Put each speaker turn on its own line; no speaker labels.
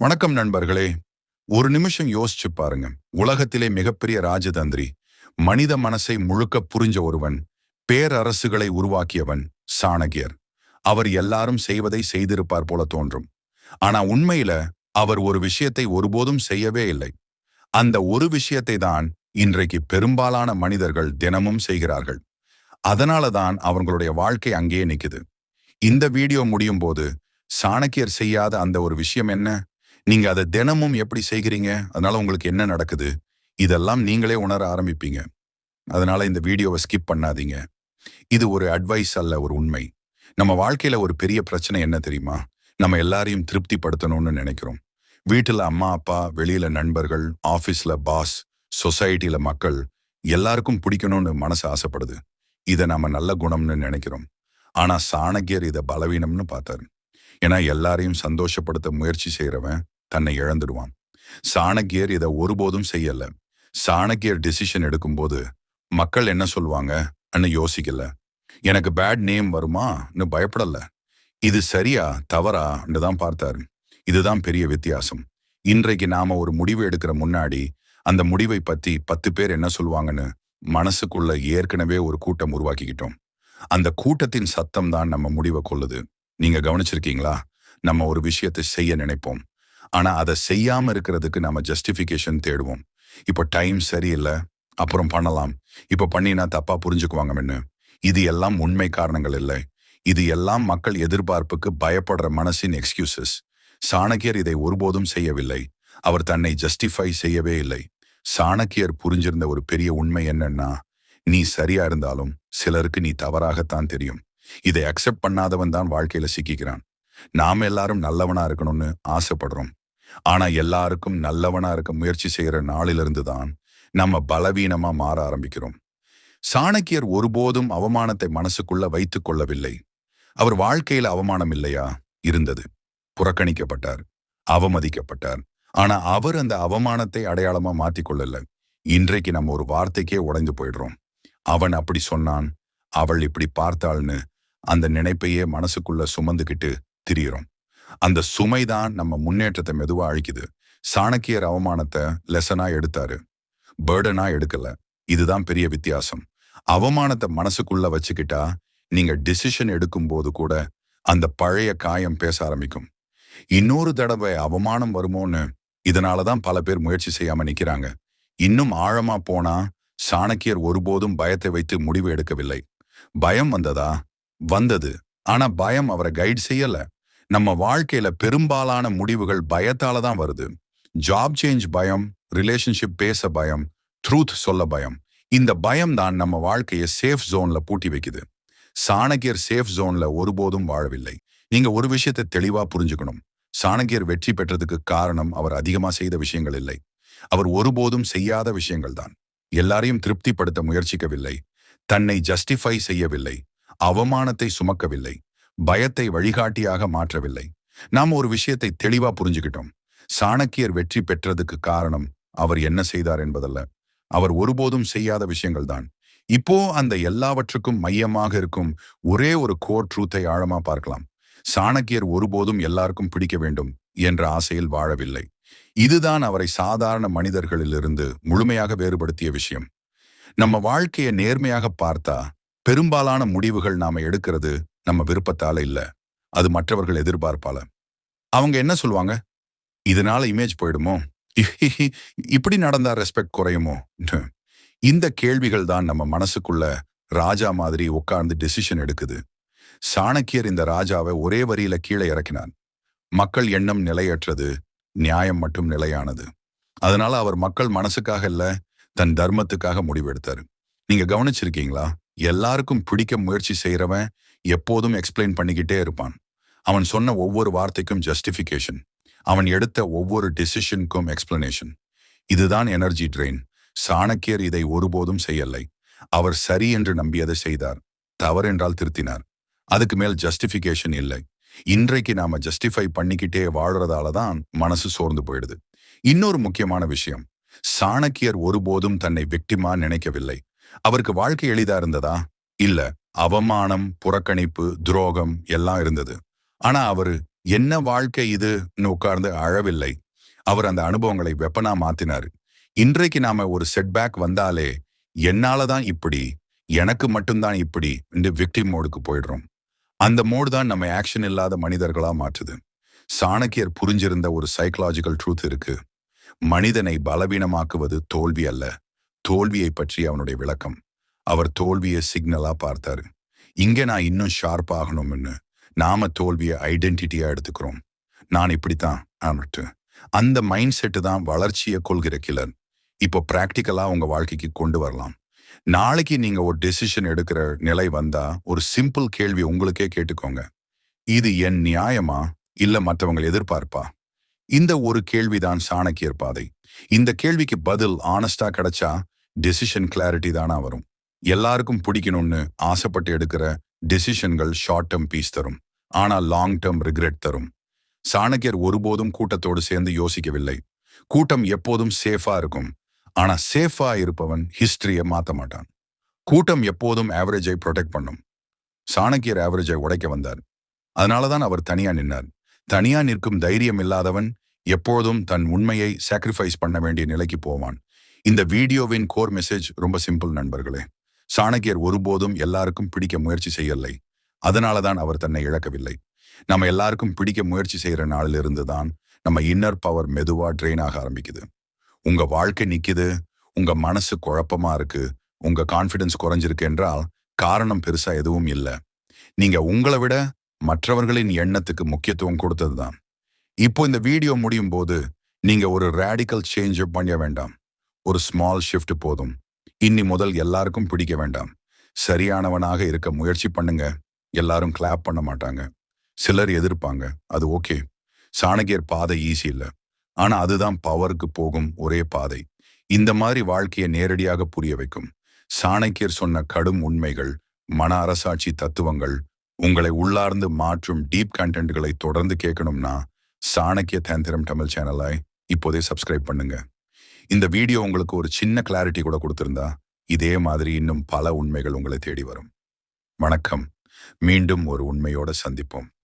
வணக்கம் நண்பர்களே. ஒரு நிமிஷம் யோசிச்சு பாருங்க. உலகத்திலே மிகப்பெரிய ராஜதந்திரி மனித மனசை முழுக்க புரிஞ்ச ஒருவன் பேரரசுகளை உருவாக்கியவன் சாணகியர் அவர் எல்லாரும் செய்வதை செய்திருப்பார் போல தோன்றும். ஆனா உண்மையில அவர் ஒரு விஷயத்தை ஒருபோதும் செய்யவே இல்லை. அந்த ஒரு விஷயத்தை தான் இன்றைக்கு பெரும்பாலான மனிதர்கள் தினமும் செய்கிறார்கள். அதனால தான் அவர்களுடைய வாழ்க்கை அங்கேயே நிக்குது. இந்த வீடியோ முடியும் போது சாணக்கியர் செய்யாத அந்த ஒரு விஷயம் என்ன? நீங்க அதை தினமும் எப்படி செய்கிறீங்க? அதனால உங்களுக்கு என்ன நடக்குது? இதெல்லாம் நீங்களே உணர ஆரம்பிப்பீங்க. அதனால இந்த வீடியோவை ஸ்கிப் பண்ணாதீங்க. இது ஒரு அட்வைஸ் அல்ல ஒரு உண்மை. நம்ம வாழ்க்கையில ஒரு பெரிய பிரச்சனை என்ன தெரியுமா? நம்ம எல்லாரையும் திருப்திப்படுத்தணும்னு நினைக்கிறோம். வீட்டுல அம்மா அப்பா வெளியில நண்பர்கள் ஆபீஸ்ல பாஸ் சொசைட்டில மக்கள் எல்லாருக்கும் பிடிக்கணும்னு மனசு ஆசைப்படுது. இதை நம்ம நல்ல குணம்னு நினைக்கிறோம். ஆனா சாணக்கியர் இதை பலவீனம்னு பார்த்தாரு. ஏன்னா எல்லாரையும் சந்தோஷப்படுத்த முயற்சி செய்யறவன் தன்னை இழந்துடுவான். சாணக்கியர் இதை ஒருபோதும் செய்யல. சாணக்கியர் டிசிஷன் எடுக்கும்போது மக்கள் என்ன சொல்லுவாங்க? அன்னு யோசிக்கல. எனக்கு பேட் நேம் வருமான்னு பயப்படல. இது சரியா? தவறான்னு தான் பார்த்தாரு. இதுதான் பெரிய வித்தியாசம். இன்றைக்கு நாம ஒரு முடிவு எடுக்கிற முன்னாடி அந்த முடிவை பத்தி பத்து பேர் என்ன சொல்லுவாங்கன்னு மனசுக்குள்ள ஏற்கனவே ஒரு கூட்டம் உருவாக்கிக்கிட்டோம். அந்த கூட்டத்தின் சத்தம் தான் நம்ம முடிவை கொள்ளுது. நீங்க கவனிச்சிருக்கீங்களா? நம்ம ஒரு விஷயத்தை செய்ய நினைப்போம். ஆனா அதை செய்யாம இருக்கிறதுக்கு நம்ம ஜஸ்டிபிகேஷன் தேடுவோம். இப்போ டைம் சரியில்லை அப்புறம் பண்ணலாம். இப்ப பண்ணினா தப்பா புரிஞ்சுக்குவாங்க இது எல்லாம் உண்மை காரணங்கள் இல்லை. இது எல்லாம் மக்கள் எதிர்பார்ப்புக்கு பயப்படுற மனசின் எக்ஸ்கியூசஸ் சாணக்கியர் இதை ஒருபோதும் செய்யவில்லை. அவர் தன்னை ஜஸ்டிஃபை செய்யவே இல்லை. சாணக்கியர் புரிஞ்சிருந்த ஒரு பெரிய உண்மை என்னன்னா நீ சரியா இருந்தாலும் சிலருக்கு நீ தவறாகத்தான் தெரியும். இதை அக்செப்ட் பண்ணாதவன் தான் வாழ்க்கையில சிக்கிக்கிறான். நாம எல்லாரும் நல்லவனா இருக்கணும்னு ஆசைப்படுறோம். ஆனா எல்லாருக்கும் நல்லவனா இருக்க முயற்சி செய்யற நாளிலிருந்து தான் நம்ம பலவீனமா மாற ஆரம்பிக்கிறோம். சாணக்கியர் ஒருபோதும் அவமானத்தை மனசுக்குள்ள வைத்துக் கொள்ளவில்லை. அவர் வாழ்க்கையில அவமானம் இல்லையா? இருந்தது. புறக்கணிக்கப்பட்டார். அவமதிக்கப்பட்டார். ஆனா அவர் அந்த அவமானத்தை அடையாளமா மாத்திக்கொள்ளல இன்றைக்கு நம்ம ஒரு வார்த்தைக்கே உடைந்து போயிடுறோம். அவன் அப்படி சொன்னான் அவள் இப்படி பார்த்தாள்னு அந்த நினைப்பையே மனசுக்குள்ள சுமந்துக்கிட்டு திரியிறோம். அந்த சுமைதான் நம்ம முன்னேற்றத்தை மெதுவா அழிக்குது. சாணக்கியர் அவமானத்தை லெசனா எடுத்தாரு. பேர்டனா எடுக்கல. இதுதான் பெரிய வித்தியாசம். அவமானத்தை மனசுக்குள்ள வச்சுக்கிட்டா நீங்க டிசிஷன் எடுக்கும் போது கூட அந்த பழைய காயம் பேச ஆரம்பிக்கும். இன்னொரு தடவை அவமானம் வருமோன்னு இதனாலதான் பல பேர் முயற்சி செய்யாம நிக்கிறாங்க. இன்னும் ஆழமா போனா சாணக்கியர் ஒருபோதும் பயத்தை வைத்து முடிவு எடுக்கவில்லை. பயம் வந்ததா? வந்தது. ஆனா பயம் அவரை கைட் செய்யல. நம்ம வாழ்க்கையில பெரும்பாலான முடிவுகள் பயத்தால தான் வருது. ஜாப் சேஞ்ச் பயம் ரிலேஷன்ஷிப் பேச பயம் ட்ரூத் சொல்ல பயம். இந்த பயம் தான் நம்ம வாழ்க்கையை சேஃப் ஜோன்ல பூட்டி வைக்குது. சாணகியர் சேஃப் ஜோன்ல ஒருபோதும் வாழவில்லை. நீங்க ஒரு விஷயத்தை தெளிவா புரிஞ்சுக்கணும். சாணகியர் வெற்றி பெற்றதுக்கு காரணம் அவர் அதிகமா செய்த விஷயங்கள் இல்லை. அவர் ஒருபோதும் செய்யாத விஷயங்கள் தான். எல்லாரையும் திருப்திப்படுத்த முயற்சிக்கவில்லை. தன்னை ஜஸ்டிஃபை செய்யவில்லை. அவமானத்தை சுமக்கவில்லை பயத்தை வழிகாட்டியாக மாற்றவில்லை. நாம் ஒரு விஷயத்தை தெளிவா புரிஞ்சுக்கிட்டோம். சாணக்கியர் வெற்றி பெற்றதுக்கு காரணம் அவர் என்ன செய்தார் என்பதல்ல. அவர் ஒருபோதும் செய்யாத விஷயங்கள் தான். இப்போ அந்த எல்லாவற்றுக்கும் மையமாக இருக்கும் ஒரே ஒரு கோர் ட்ரூத்தை ஆழமா பார்க்கலாம். சாணக்கியர் ஒருபோதும் எல்லாருக்கும் பிடிக்க வேண்டும் என்ற ஆசையில் வாழவில்லை. இதுதான் அவரை சாதாரண மனிதர்களிலிருந்து முழுமையாக வேறுபடுத்திய விஷயம். நம்ம வாழ்க்கையை நேர்மையாக பார்த்தா பெரும்பாலான முடிவுகள் நாம எடுக்கிறது நம்ம விருப்பத்தால இல்ல. அது மற்றவர்கள் எதிர்பார்ப்பால. அவங்க என்ன சொல்லுவாங்க? இதனால இமேஜ் போயிடுமோ? இப்படி நடந்தா ரெஸ்பெக்ட் குறையுமோ? இந்த கேள்விகள் தான் நம்ம மனசுக்குள்ள ராஜா மாதிரி உட்கார்ந்து டெசிஷன் எடுக்குது. சாணக்கியர் இந்த ராஜாவை ஒரே வரியில கீழே இறக்கினார். மக்கள் எண்ணம் நிலையற்றது நியாயம் மட்டும் நிலையானது. அதனால அவர் மக்கள் மனசுக்காக இல்ல தன் தர்மத்துக்காக முடிவெடுத்தாரு நீங்க கவனிச்சிருக்கீங்களா? எல்லாருக்கும் பிடிக்க முயற்சி செய்யறவன் எப்போதும் எக்ஸ்பிளைன் பண்ணிக்கிட்டே இருப்பான். அவன் சொன்ன ஒவ்வொரு வார்த்தைக்கும் ஜஸ்டிஃபிகேஷன் அவன் எடுத்த ஒவ்வொரு டிசிஷனுக்கும் எக்ஸ்பிளனேஷன் இதுதான் எனர்ஜி ட்ரெயின் சாணக்கியர் இதை ஒருபோதும் செய்யலை. அவர் சரி என்று நம்பியதை செய்தார். தவறென்றால் திருத்தினார். அதுக்கு மேல் ஜஸ்டிஃபிகேஷன் இல்லை. இன்றைக்கு நாம ஜஸ்டிஃபை பண்ணிக்கிட்டே வாழறதால தான் மனசு சோர்ந்து போயிடுது. இன்னொரு முக்கியமான விஷயம். சாணக்கியர் ஒருபோதும் தன்னை விக்டிமா நினைக்கவில்லை. அவருக்கு வாழ்க்கை எளிதா இருந்ததா? இல்ல. அவமானம் புறக்கணிப்பு துரோகம் எல்லாம் இருந்தது. ஆனா அவரு என்ன வாழ்க்கை இதுன்னு உட்கார்ந்து அழவில்லை. அவர் அந்த அனுபவங்களை வெப்பனா மாத்தினாரு. இன்றைக்கு நாம ஒரு செட்பேக் வந்தாலே என்னாலதான் இப்படி எனக்கு மட்டும்தான் இப்படி என்று விக்டிம் மோடுக்கு போயிடுறோம். அந்த மோடு தான் நம்ம ஆக்ஷன் இல்லாத மனிதர்களா மாற்றுது. சாணக்கியர் புரிஞ்சிருந்த ஒரு சைக்கலாஜிக்கல் ட்ரூத் இருக்கு. மனிதனை பலவீனமாக்குவது தோல்வி அல்ல. தோல்வியை பற்றி அவனுடைய விளக்கம். அவர் தோல்வியை சிக்னலா பார்த்தாரு. இங்க நான் இன்னும் ஷார்ப் ஆகணும்னு. நாம தோல்வியை ஐடென்டிட்டியா எடுத்துக்கிறோம். நான் இப்படித்தான் ஆனுட்டு. அந்த மைண்ட் செட்டு தான் வளர்ச்சியை கொள்கிற கிளர். இப்போ பிராக்டிக்கலா உங்க வாழ்க்கைக்கு கொண்டு வரலாம். நாளைக்கு நீங்க ஒரு டெசிஷன் எடுக்கிற நிலை வந்தா ஒரு சிம்பிள் கேள்வி உங்களுக்கே கேட்டுக்கோங்க. இது என் நியாயமா? இல்ல மற்றவங்க எதிர்பார்ப்பா? இந்த ஒரு கேள்விதான் சாணக்கியர் பாதை. இந்த கேள்விக்கு பதில் ஆனஸ்டா கிடைச்சா டெசிஷன் கிளாரிட்டி தானா வரும். எல்லாருக்கும் பிடிக்கணும்னு ஆசைப்பட்டு எடுக்கிற டெசிஷன்கள் ஷார்ட் டேர்ம் பீஸ் தரும். ஆனால் லாங் டேர்ம் ரிக்ரெட் தரும். சாணக்கியர் ஒருபோதும் கூட்டத்தோடு சேர்ந்து யோசிக்கவில்லை. கூட்டம் எப்போதும் சேஃபா இருக்கும். ஆனா சேஃபா இருப்பவன் ஹிஸ்டரியை மாத்த மாட்டான். கூட்டம் எப்போதும் ஆவரேஜை ப்ரொடெக்ட் பண்ணும். சாணக்கியர் ஆவரேஜை உடைக்க வந்தார். அதனாலதான் அவர் தனியா நின்னார். தனியா நிற்கும் தைரியம் இல்லாதவன் எப்போதும் தன் உண்மையை சாக்ரிஃபைஸ் பண்ண வேண்டிய நிலைக்கு போவான். இந்த வீடியோவின் கோர் மெசேஜ் ரொம்ப சிம்பிள் நண்பர்களே. சாணக்கியர் ஒருபோதும் எல்லாருக்கும் பிடிக்க முயற்சி செய்யலை. அதனாலதான் அவர் தன்னை இழக்கவில்லை. நம்ம எல்லாருக்கும் பிடிக்க முயற்சி செய்யற நாளிலிருந்து தான் நம்ம இன்னர் பவர் மெதுவா ட்ரெயின் ஆக ஆரம்பிக்குது. உங்க வாழ்க்கை நிக்குது உங்க மனசு குழப்பமா இருக்கு உங்க கான்பிடன்ஸ் குறைஞ்சிருக்கு என்றால் காரணம் பெருசா எதுவும் இல்லை. நீங்க உங்களை விட மற்றவர்களின் எண்ணத்துக்கு முக்கியத்துவம் கொடுத்தது தான். இப்போ இந்த வீடியோ முடியும் போது நீங்க ஒரு ரேடிக்கல் சேஞ்ச் பண்ண வேண்டாம். ஒரு ஸ்மால் ஷிஃப்ட் போதும். இன்னி முதல் எல்லாருக்கும் பிடிக்க வேண்டாம். சரியானவனாக இருக்க முயற்சி பண்ணுங்க. எல்லாரும் கிளாப் பண்ண மாட்டாங்க. சிலர் எதிர்ப்பாங்க. அது ஓகே சாணகியர் பாதை ஈஸி இல்லை. ஆனா அதுதான் பவருக்கு போகும் ஒரே பாதை. இந்த மாதிரி வாழ்க்கையை நேரடியாக புரிய வைக்கும். சாணக்கியர் சொன்ன கடும் உண்மைகள் மன அரசாட்சி தத்துவங்கள் உங்களை உள்ளார்ந்து மாற்றும் டீப் கண்டென்ட்களை தொடர்ந்து கேட்கணும்னா சாணக்கிய தேந்திரம் தமிழ் சேனலை இப்போதே சப்ஸ்கிரைப் பண்ணுங்க. இந்த வீடியோ உங்களுக்கு ஒரு சின்ன கிளாரிட்டி கூட கொடுத்திருந்தா இதே மாதிரி இன்னும் பல உண்மைகள் உங்களை தேடி வரும். வணக்கம். மீண்டும் ஒரு உண்மையோட சந்திப்போம்.